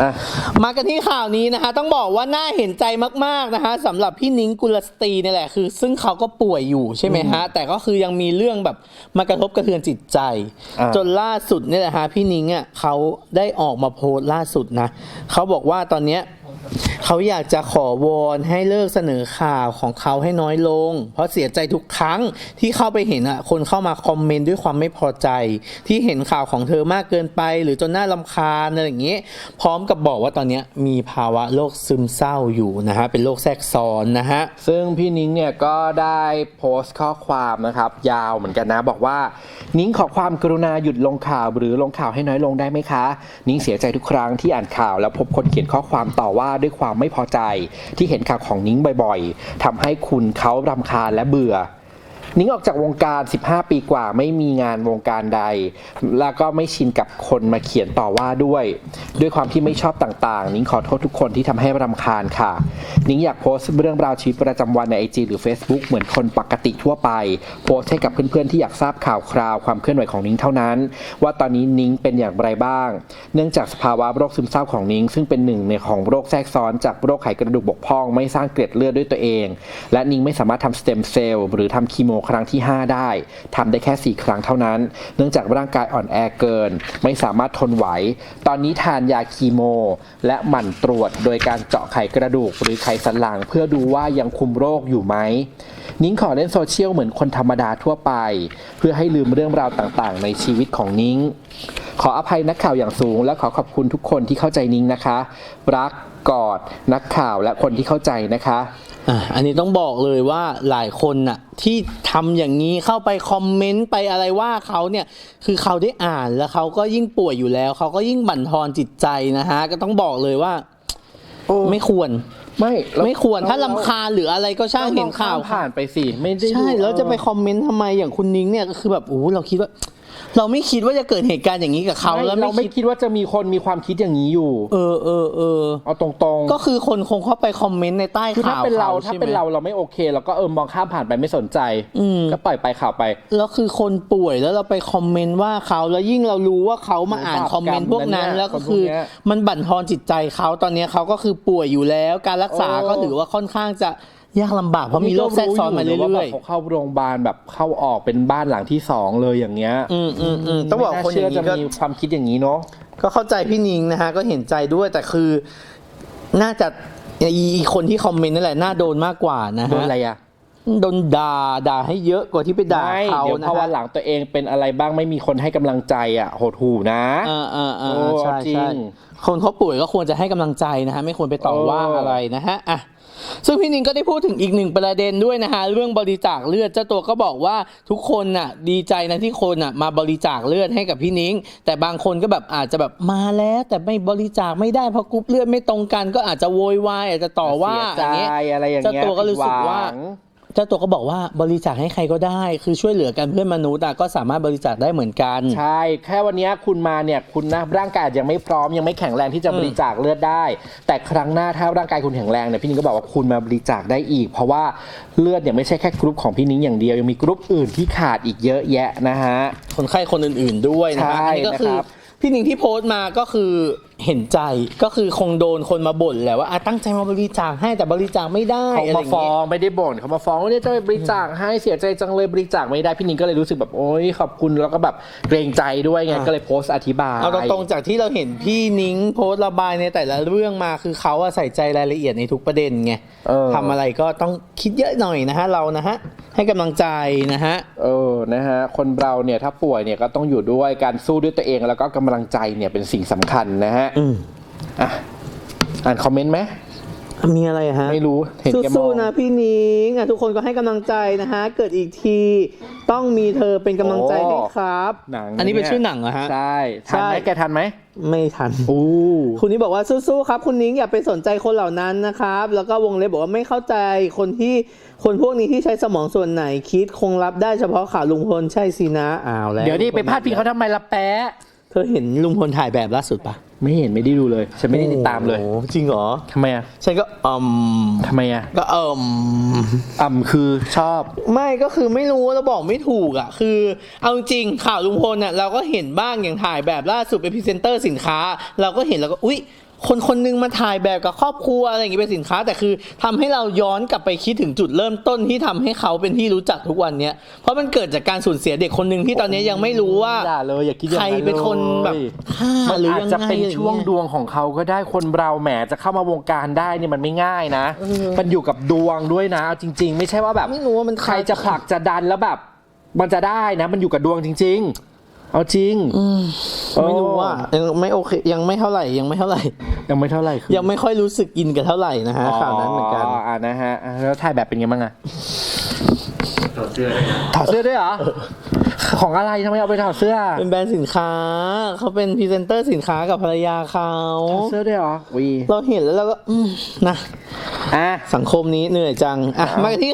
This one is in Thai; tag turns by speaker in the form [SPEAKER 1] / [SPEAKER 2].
[SPEAKER 1] อะ
[SPEAKER 2] มากันที่ข่าวนี้นะคะ ต้องบอกว่าน่าเห็นใจมากๆนะคะสำหรับพี่นิ้งกุลสตรีเนี่ยแหละคือ ซึ่งเขาก็ป่วยอยู่ใช่ไหมฮะ แต่ก็คือยังมีเรื่องแบบมากระทบกระเทือนจิตใจ
[SPEAKER 1] อ่า
[SPEAKER 2] จนล่าสุดเนี่ยแหละฮะพี่นิ้งอะเขาได้ออกมาโพสต์ล่าสุดนะเขาบอกว่าตอนเนี้ย เขาอยากจะขอวอนให้เลิกเสนอข่าวของเขาให้น้อยลง เพราะเสียใจทุกครั้งที่เข้าไปเห็นอะคนเข้ามาคอมเมนต์ด้วยความไม่พอใจ ที่เห็นข่าวของเธอมากเกินไป หรือจนน่าลำคาญอะไรอย่างเงี้ยพร้อมกับบอกว่าตอนนี้มีภาวะโรคซึมเศร้าอยู่นะฮะเป็นโรคแทรกซ้อนนะฮะ
[SPEAKER 1] ซึ่งพี่นิ้งเนี่ยก็ได้โพสต์ข้อความนะครับ ยาวเหมือนกันนะบอกว่า นิ้งขอความกรุณาหยุดลงข่าว หรือลงข่าวให้น้อยลงได้ไหมคะ นิ้งเสียใจทุกครั้งที่อ่านข่าว แล้วพบคนเขียนข้อความต่อว่าด้วยความไม่พอใจ ที่เห็นข่าวของนิ้งบ่อย ๆทำให้คุณเขารำคาญและเบื่อ นิ้งออกจากวงการ 15 ปีกว่าไม่มีงานวงการใด แล้วก็ไม่ชินกับคนมาเขียนต่อว่าด้วย ด้วยความที่ไม่ชอบต่างๆ นิ้งขอโทษทุกคนที่ทำให้รำคาญค่ะ นิ้งอยากโพสต์เรื่องราวชีวิตประจำวันใน IG หรือ Facebook เหมือนคนปกติทั่วไป โพสต์ให้กับเพื่อนๆที่อยากทราบข่าวคราวความเคลื่อนไหวของนิ้งเท่านั้น ว่าตอนนี้นิ้งเป็นอย่างไรบ้าง เนื่องจากสภาวะโรคซึมเศร้าของนิ้งซึ่งเป็นหนึ่งในของโรคแทรกซ้อนจากโรคไขกระดูกบกพร่อง ไม่สร้างเกล็ดเลือดด้วยตัวเอง และนิ้งไม่สามารถทำสเต็มเซลล์หรือทำคีโมครั้งที่ 5 ได้ทำได้แค่ 4 ครั้งเท่านั้น เนื่องจากร่างกายอ่อนแอเกิน ไม่สามารถทนไหว ตอนนี้ทานยาคีโม และหมั่นตรวจโดยการเจาะไขกระดูกหรือไขสันหลัง เพื่อดูว่ายังคุมโรคอยู่ไหมนิ้งขอเล่นโซเชียลเหมือนคนธรรมดาทั่วไป เพื่อให้ลืมเรื่องราวต่างๆ ในชีวิตของนิ้ง ขออภัยนักข่าวอย่างสูง และขอขอบคุณทุกคนที่เข้าใจนิ้งนะคะ รักกอดนักข่าวและคนที่เข้าใจนะคะ
[SPEAKER 2] อะอันนี้ต้องบอกเลยว่าหลายคนน่ะที่ทำอย่างนี้เข้าไปคอมเมนต์ไปอะไรว่าเขาเนี่ยคือเขาได้อ่านแล้วเขาก็ยิ่งป่วยอยู่แล้ว เขาก็ยิ่งบั่นทอนจิตใจนะฮะก็ต้องบอกเลยว่าไม่ควร
[SPEAKER 1] ไม่เรา
[SPEAKER 2] ไม่ควรถ้าลำคาญหรืออะไรก็ช่างเห็นข่าว
[SPEAKER 1] ผ่านไปสิไม่ได้
[SPEAKER 2] ใช่
[SPEAKER 1] ดู
[SPEAKER 2] แล้วจะไปคอมเมนต์ทำไมอย่างคุณนิ้งเนี่ยก็คือแบบโอ้โหเราคิดว่า เราไม่คิดว่าจะเกิดเหตุการณ์อย่างนี้กับเขา
[SPEAKER 1] ไม่
[SPEAKER 2] แล้ว
[SPEAKER 1] เรา
[SPEAKER 2] ไม่
[SPEAKER 1] ไม่
[SPEAKER 2] คิด
[SPEAKER 1] คิดว่าจะมีคนมีความคิดอย่างนี้อยู่
[SPEAKER 2] เออเออเออ
[SPEAKER 1] เอาตรงๆ
[SPEAKER 2] ก็คือคนคงเข้าไปคอมเมนต์ในใต้
[SPEAKER 1] คือถ้า
[SPEAKER 2] ข่าว
[SPEAKER 1] เป็นเรา
[SPEAKER 2] ข
[SPEAKER 1] ถ้า
[SPEAKER 2] ใช่ไหม
[SPEAKER 1] เป็นเราเราไม่โอเคเราก็เออมองข้ามผ่านไปไม่สนใจ
[SPEAKER 2] อืม
[SPEAKER 1] ก็ปล่อยไปข่าวไป
[SPEAKER 2] แล้วคือคนป่วยแล้วเราไปคอมเมนต์ว่าเขาแล้วยิ่งเรารู้ว่าเขามาอ่าน
[SPEAKER 1] บาป
[SPEAKER 2] คอมเมนต์พวกนั้น
[SPEAKER 1] กรรมนะเนี่ย
[SPEAKER 2] แล้วก็คือ
[SPEAKER 1] คนพวกเนี้ย
[SPEAKER 2] มันบั่นทอนจิตใจเขาตอนนี้เขาก็คือป่วยอยู่แล้ว การรักษา
[SPEAKER 1] โอ้
[SPEAKER 2] ก็ถือว่าค่อนข้างจะ ยากลำบากเพราะมีโรคแทรกซ้อนมาเรื่
[SPEAKER 1] ว่าแบ
[SPEAKER 2] อย
[SPEAKER 1] บเขาเข้าโรงพยาบาลแบบเข้าออกเป็นบ้านหลังที่สองเลยอย่างเงี้ย
[SPEAKER 2] ๆอืมอืมอืมต้องบอก
[SPEAKER 1] ไม่า
[SPEAKER 2] คนอย่าง
[SPEAKER 1] เชื่
[SPEAKER 2] นี้
[SPEAKER 1] จะ
[SPEAKER 2] ก็
[SPEAKER 1] มีความคิดอย่างนี้เนาะ
[SPEAKER 2] ก็เข้าใจพี่นิงนะฮะก็เห็นใจด้วยแต่คือน่าจะอีอีคนที่คอมเมนต์นั่นแหละน่าโดนมากกว่านะ
[SPEAKER 1] โดน
[SPEAKER 2] ฮะ
[SPEAKER 1] อะไรอะ
[SPEAKER 2] โดนด่าด่าให้เยอะกว่าที่ไปด่า
[SPEAKER 1] ไม่
[SPEAKER 2] เขา
[SPEAKER 1] เดี๋ยว
[SPEAKER 2] นะ
[SPEAKER 1] พอวัน
[SPEAKER 2] ฮะ
[SPEAKER 1] หลังตัวเองเป็นอะไรบ้างไม่มีคนให้กำลังใจอะโหดหูนะ
[SPEAKER 2] อ่าอ่าอ่า
[SPEAKER 1] โอ้
[SPEAKER 2] ใช่
[SPEAKER 1] จริ
[SPEAKER 2] ใช่
[SPEAKER 1] ง
[SPEAKER 2] คนเขาป่วยก็ควรจะให้กำลังใจนะฮะ ไม่ควรไปต่อว่า
[SPEAKER 1] เอออ
[SPEAKER 2] อะไรนะฮะอะซึ่งพี่นิงก็ได้พูดถึงอีกหนึ่งประเด็นด้วยนะฮะ เรื่องบริจาคเลือดเจ้าตัวก็บอกว่าทุกคนน่ะ ดีใจนะที่คนน่ะมาบริจาคเลือดให้กับพี่นิงแต่บางคนก็แบบอาจจะแบบมาแล้ว แต่ไม่บริจาคไม่ได้เพราะกรุ๊ปเลือดไม่ตรงกันก็อาจจะโวยวายอาจจะต่อว่า
[SPEAKER 1] เสีย
[SPEAKER 2] อ
[SPEAKER 1] ใจ
[SPEAKER 2] ย่างเงี้ย
[SPEAKER 1] อะไรอย่างเงี้ย
[SPEAKER 2] เจ้าตัวก็รู้สึกว่า
[SPEAKER 1] ผิดหง
[SPEAKER 2] เจ้าตัวก็บอกว่าบริจาคให้ใครก็ได้ คือช่วยเหลือกันเพื่อนมนุษย์อะก็สามารถบริจาคได้เหมือนกัน
[SPEAKER 1] ใช่ แค่วันเนี้ยคุณมาเนี่ยคุณนะร่างกายยังไม่พร้อมยังไม่แข็งแรงที่จะ
[SPEAKER 2] อืม
[SPEAKER 1] บริจาคเลือดได้ แต่ครั้งหน้าถ้าร่างกายคุณแข็งแรงเนี่ยพี่นิ้งก็บอกว่าคุณมาบริจาคได้อีก เพราะว่าเลือดเนี่ยไม่ใช่แค่กรุ๊ปของพี่นิ้งอย่างเดียวยังมีกรุ๊ปอื่นที่ขาดอีกเยอะแยะนะฮะ
[SPEAKER 2] คนไข้คนอื่นๆด้วยนะฮะ
[SPEAKER 1] ใช่
[SPEAKER 2] อันนี้ก็คือ
[SPEAKER 1] นะครับ
[SPEAKER 2] พี่หนิงที่โพสต์มาก็คือเห็นใจก็คือคงโดนคนมาบ่นแหละว่าอะตั้งใจมาบริจาคให้แต่บริจาคไม่ได้
[SPEAKER 1] เขา
[SPEAKER 2] อะไร
[SPEAKER 1] มา
[SPEAKER 2] อย่าง
[SPEAKER 1] ฟ้อ
[SPEAKER 2] เงี้ย
[SPEAKER 1] งไม่ได้บ่นเขามาฟ้องว่าเนี่ยจะไปบริจาคให้เสียใจจังเลยบริจาคไม่ได้พี่นิ้งก็เลยรู้สึกแบบโอ๊ยขอบคุณแล้วก็แบบเกรงใจด้วยไงก็เลยโพสต์อธิบาย
[SPEAKER 2] เอาตรงๆจากที่เราเห็นพี่นิ้งโพสต์ระบายในแต่ละเรื่องมาคือเขาอะใส่ใจรายละเอียดในทุกประเด็นไง
[SPEAKER 1] เออ
[SPEAKER 2] ทำอะไรก็ต้องคิดเยอะหน่อยนะฮะเรานะฮะให้กำลังใจนะฮะ
[SPEAKER 1] เออนะฮะคนเราเนี่ยถ้าป่วยเนี่ยก็ต้องอยู่ด้วยการสู้ด้วยตัวเองแล้วก็กำลังใจเนี่ยเป็นสิ่งสำคัญนะฮะ
[SPEAKER 2] อืม
[SPEAKER 1] อะอ่านคอมเมนต์ไหม
[SPEAKER 2] มีอะไรอะฮะ
[SPEAKER 1] ไม่รู้เห็นแกม
[SPEAKER 2] สู้
[SPEAKER 1] อง
[SPEAKER 2] ๆนะพี่นิ้งอะทุกคนก็ให้กำลังใจนะฮะ เกิดอีกที ต้องมีเธอเป็นกำลังใจให้ครับ
[SPEAKER 1] หนัง
[SPEAKER 2] อันนี้เป็น
[SPEAKER 1] ย
[SPEAKER 2] ชื่อหนังเหรอฮะ
[SPEAKER 1] ใช่ทันไหม
[SPEAKER 2] ใช่
[SPEAKER 1] แกทันไหม
[SPEAKER 2] ไม่ทัน
[SPEAKER 1] อู้
[SPEAKER 2] คุณนี้บอกว่าสู้ๆครับ คุณนิ้งอย่าไปสนใจคนเหล่านั้นนะครับ แล้วก็วงเล็บบอกว่าไม่เข้าใจคนที่คนพวกนี้ที่ใช้สมองส่วนไหนคิดคงรับได้เฉพาะข่าวลุงพลใช่สินะอ้าวแล้ว
[SPEAKER 1] เดี๋ยวดิไปพาดพิงเขาทำไมละแปะ
[SPEAKER 2] เธอเห็นลุงพลถ่ายแบบล่าสุดปะ
[SPEAKER 1] ไม่เห็นไม่ได้ดูเลย ฉันไม่ได้ติดตามเลย
[SPEAKER 2] โอ้โหจริงเหรอ
[SPEAKER 1] ทำไมอะ
[SPEAKER 2] ฉันก็อืม
[SPEAKER 1] ทำไมอะ
[SPEAKER 2] ก็เอิม
[SPEAKER 1] อ่ำคือชอบ
[SPEAKER 2] ไม่ก็คือไม่รู้เราบอกไม่ถูกอะ คือเอาจริงข่าวลุงพลเนี่ยเราก็เห็นบ้างอย่างถ่ายแบบล่าสุดเป็นพรีเซนเตอร์สินค้า เราก็เห็นแล้วก็อุ๊ย คนคนหนึงมาถ่ายแบบกับครอบครัวอะไรอย่างงี้เป็นสินค้า แต่คือทำให้เราย้อนกลับไปคิดถึงจุดเริ่มต้นที่ทำให้เขาเป็นที่รู้จักทุกวันเนี้ยเพราะมันเกิดจากการสูญเสียเด็กคนหนึ่งที่ตอนนี้ยังไม่รู้ว่า
[SPEAKER 1] อย่าเลยอย่าคิดอย่าง
[SPEAKER 2] ใคร
[SPEAKER 1] นั้น
[SPEAKER 2] เป็นคนแบบ
[SPEAKER 1] เลย
[SPEAKER 2] ฆ่า
[SPEAKER 1] มัน
[SPEAKER 2] หรือ
[SPEAKER 1] อาจ
[SPEAKER 2] ยังไง
[SPEAKER 1] จะเป็น
[SPEAKER 2] อะไรอย่างเงี้ย
[SPEAKER 1] ช่วงดวงของเขาก็ได้คนเราแหมจะเข้ามาวงการได้เนี่ยมันไม่ง่ายนะ มันอยู่กับดวงด้วยนะเอาจริง ๆ ไม่ใช่ว่าแบบ
[SPEAKER 2] ไม่รู้ว่ามัน
[SPEAKER 1] ใครจะผลักจะดันแล้วแบบ มันจะได้นะ มันอยู่กับดวงจริง ๆ เอาจริง
[SPEAKER 2] ไม่รู้ว่ายังไม่โอเคยังไม่เท่าไหร่ยังไม่เท่าไหร่
[SPEAKER 1] ยังไม่เท่าไหร่คือ
[SPEAKER 2] ยังไม่ค่อยรู้สึกอินกับเท่าไหร่นะฮะข่าวนั้นเหมือนกัน
[SPEAKER 1] อ๋ออ่านะฮะอะแล้วถ่ายแบบเป็นไงบ้างอะ
[SPEAKER 3] ถอดเสื้อเลยนะ
[SPEAKER 1] ถอดเสื้อด้วยเหรอของอะไรทำไมเอาไปถอดเสื้อ
[SPEAKER 2] เป็นแบรนด์สินค้า เขาเป็นพรีเซนเตอร์สินค้ากับภรรยาเขา
[SPEAKER 1] ถอดเสื้อด้วยเหรอวี
[SPEAKER 2] เราเห็นแล้วเราก็อืมนะ
[SPEAKER 1] อะ
[SPEAKER 2] สังคมนี้เหนื่อยจังอะมาที่